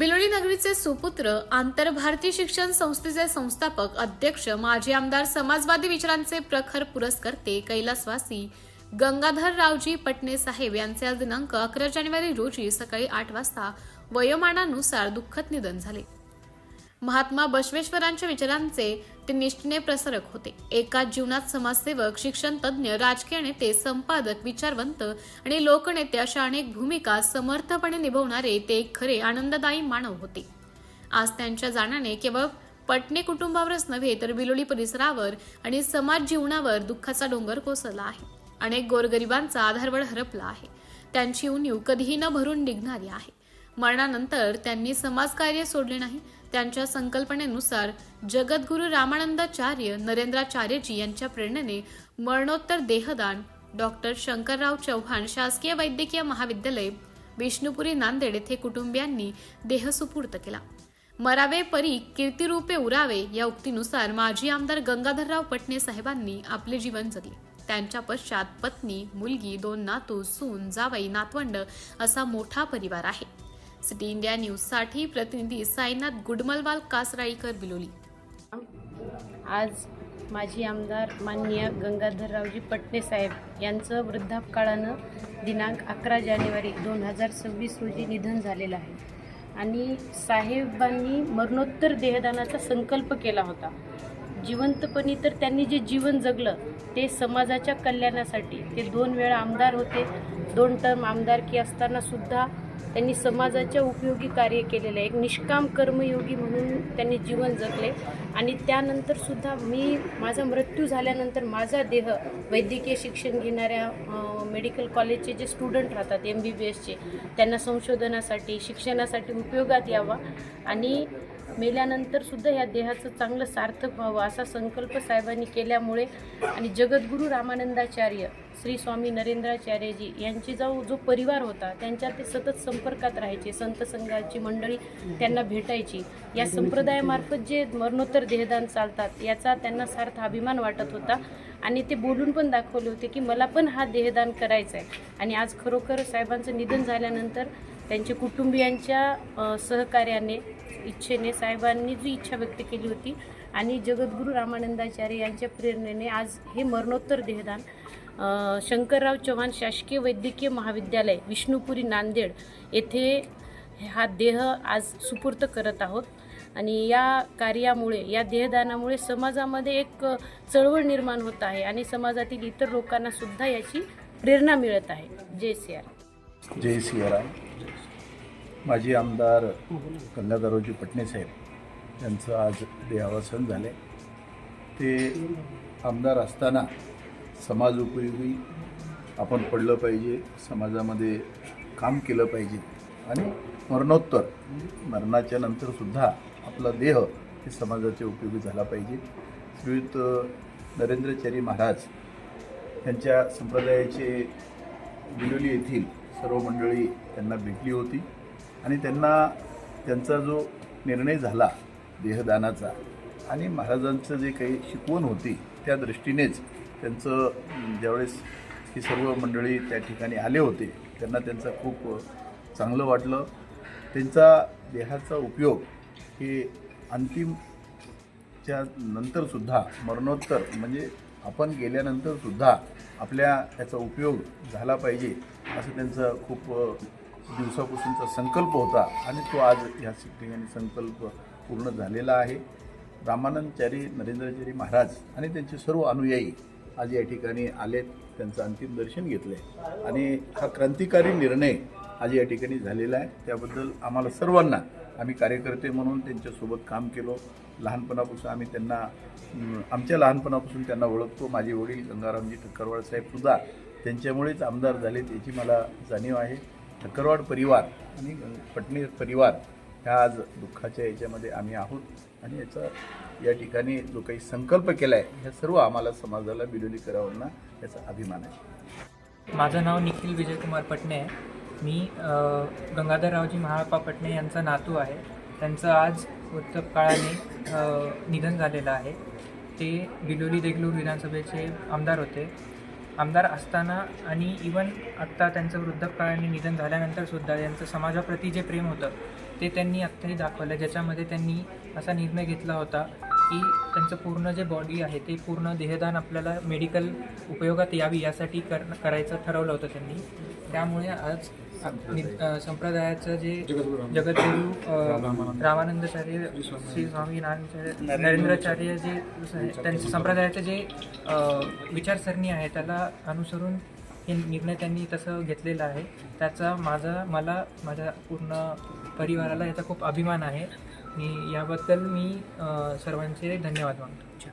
बिलोलीचे सुपुत्र आंतरभारतीय शिक्षण संस्थेचे संस्थापक अध्यक्ष माजी आमदार समाजवादी विचारांचे प्रखर पुरस्कर्ते कैलासवासी गंगाधर रावजी पटणे साहेब यांचे आज दिनांक अकरा जानेवारी रोजी सकाळी आठ वाजता वयोमानानुसार दुःखद निधन झाले. महात्मा बसवेश्वरांच्या विचारांचे ते निष्ठेने प्रसारक होते. एकाच जीवनात समाजसेवक शिक्षण तज्ज्ञ राजकीय नेते संपादक विचारवंत आणि लोकनेते अशा अनेक भूमिका समर्थपणे निभवणारे ते एक खरे आनंददायी मानव होते. आज त्यांच्या जाण्याने केवळ पटणे कुटुंबावरच नव्हे तर बिलोली परिसरावर आणि समाज जीवनावर दुःखाचा डोंगर कोसळला आहे. अनेक गोरगरिबांचा आधारवड हरपला आहे. त्यांची उणीव कधीही न भरून निघणारी आहे. मरणानंतर त्यांनी समाजकार्य सोडले नाही त्यांच्या संकल्पनेनुसार जगद्गुरु रामानंदाचार्य नरेंद्राचार्यजी यांच्या प्रेरणेने मरणोत्तर देहदान डॉक्टर शंकरराव चव्हाण शासकीय वैद्यकीय महाविद्यालय विष्णुपुरी नांदेड येथे कुटुंबियांनी देह सुपूर्त केला. मरावे परी कीर्तिरूपे उरावे या उक्तीनुसार माजी आमदार गंगाधरराव पटणे साहेबांनी आपले जीवन जगले. त्यांच्या पश्चात पत्नी मुलगी दोन नातू सून जावई नातवंड असा मोठा परिवार आहे. सिटी इंडिया न्यूजसाठी प्रतिनिधी साईनाथ गुडमलवाल कासराळीकर बिलोली. आज माजी आमदार माननीय गंगाधररावजी पटणे साहेब यांचं वृद्धापकाळानं दिनांक अकरा जानेवारी दोन हजार सव्वीस रोजी निधन झालेलं आहे. आणि साहेबांनी मरणोत्तर देहदानाचा संकल्प केला होता. जिवंतपणी तर त्यांनी जे जीवन जगलं ते समाजाच्या कल्याणासाठी ते दोन वेळा आमदार होते दोन टर्म आमदारकी असताना सुद्धा त्यांनी समाजाच्या उपयोगी कार्य केलेलं आहे. एक निष्काम कर्मयोगी म्हणून त्यांनी जीवन जगले. आणि त्यानंतरसुद्धा मी माझा मृत्यू झाल्यानंतर माझा देह वैद्यकीय शिक्षण घेणाऱ्या मेडिकल कॉलेजचे जे स्टुडंट राहतात एम बी बी एसचे त्यांना संशोधनासाठी शिक्षणासाठी उपयोगात यावा. आणि मेल्यानंतर सुद्धा या देहाचं चांगलं सार्थक व्हावं असा संकल्प साहेबांनी केल्यामुळे आणि जगद्गुरू रामानंदाचार्य श्री स्वामी नरेंद्राचार्यजी यांची जो जो परिवार होता त्यांच्या ते सतत संपर्कात राहायचे संत संघाची मंडळी त्यांना भेटायची. या संप्रदायामार्फत जे मरणोत्तर देहदान चालतात याचा त्यांना सार्थ अभिमान वाटत होता. आणि ते बोलून पण दाखवले होते की मला पण हा देहदान करायचा आहे आणि आज खरोखर साहेबांचं निधन झाल्यानंतर त्यांच्या कुटुंबियांच्या सहकार्याने इच्छेने साहेबांनी जी इच्छा व्यक्त केली होती आणि जगद्गुरू रामानंदाचार्य यांच्या प्रेरणेने आज हे मरणोत्तर देहदान शंकरराव चव्हाण शासकीय वैद्यकीय महाविद्यालय विष्णुपुरी नांदेड येथे हा देह आज सुपूर्त करत आहोत. आणि या कार्यामुळे या देहदानामुळे समाजामध्ये एक चळवळ निर्माण होत आहे आणि समाजातील इतर लोकांना सुद्धा याची प्रेरणा मिळत आहे. जय सियार जय सियाराम. माजी आमदार गंगाधररावजी पटणेसाहेब यांचं आज देहावसन झाले. ते आमदार असताना समाज उपयोगी आपण पडलं पाहिजे समाजामध्ये काम केलं पाहिजे आणि मरणोत्तर मरणाच्या नंतरसुद्धा आपला देह हे समाजाच्या उपयोगी झाला पाहिजे. श्रीयुत नरेंद्रचारी महाराज यांच्या संप्रदायाचे बिलोली येथील सर्व मंडळी त्यांना भेटली होती. आणि त्यांना त्यांचा जो निर्णय झाला देहदानाचा आणि महाराजांचं जे काही शिकवण होती त्या दृष्टीनेच त्यांचं ज्यावेळेस ही सर्व मंडळी त्या ठिकाणी आले होते त्यांना त्यांचं खूप चांगलं वाटलं. त्यांचा देहाचा उपयोग हे अंतिमच्या नंतरसुद्धा मरणोत्तर म्हणजे आपण गेल्यानंतरसुद्धा आपल्या याचा उपयोग झाला पाहिजे असं त्यांचं खूप दिवसापासूनचा संकल्प होता आणि तो आज ह्या ठिकाणी संकल्प पूर्ण झालेला आहे. रामानंदचारी नरेंद्रचारी महाराज आणि त्यांचे सर्व अनुयायी आज या ठिकाणी आलेत त्यांचं अंतिम दर्शन घेतलं आहे आणि हा क्रांतिकारी निर्णय आज या ठिकाणी झालेला आहे. त्याबद्दल आम्हाला सर्वांना आम्ही कार्यकर्ते म्हणून त्यांच्यासोबत काम केलो. लहानपणापासून आम्ही त्यांना आमच्या लहानपणापासून त्यांना ओळखतो. माझे वडील गंगारामजी ठक्करवाड साहेबसुद्धा त्यांच्यामुळेच आमदार झाले याची मला जाणीव आहे. ठक्करवाड परिवार आणि पटणी परिवार ह्या आज दुःखाच्या याच्यामध्ये आम्ही आहोत. आणि याचा या ठिकाणी जो काही संकल्प केला आहे ह्या सर्व आम्हाला समाजाला बिलोलीकरांना याचा अभिमान आहे. माझं नाव निखिल विजयकुमार पटणे आहे. मी गंगाधररावजी महाळपा पटणे यांचा नातू आहे. त्यांचं आज वृत्तकाळाने काळाने निधन झालेलं आहे. ते बिलोली देगलूर विधानसभेचे आमदार होते. आमदार असताना आणि इवन आत्ता त्यांचं वृद्धकाळाने निधन झाल्यानंतर सुद्धा यांचं समाजाप्रती जे प्रेम होतं ते त्यांनी आत्ताही दाखवलं ज्याच्यामध्ये त्यांनी असा निर्णय घेतला होता की त्यांचं पूर्ण जे बॉडी आहे ते पूर्ण देहदान आपल्याला मेडिकल उपयोगात यावी यासाठी कर करायचं ठरवलं होतं त्यांनी. त्यामुळे आज संप्रदायाचं जे जगद्गुरू रामानंदाचार्य श्री स्वामी नारायणाचार्य नरेंद्राचार्य जे त्यांचं संप्रदायाचं जे विचारसरणी आहे त्याला अनुसरून हे निर्णय त्यांनी तसं घेतलेलं आहे. त्याचा माझा मला माझ्या पूर्ण परिवाराला याचा खूप अभिमान आहे. मी याबद्दल मी सर्वांचे धन्यवाद मानतो.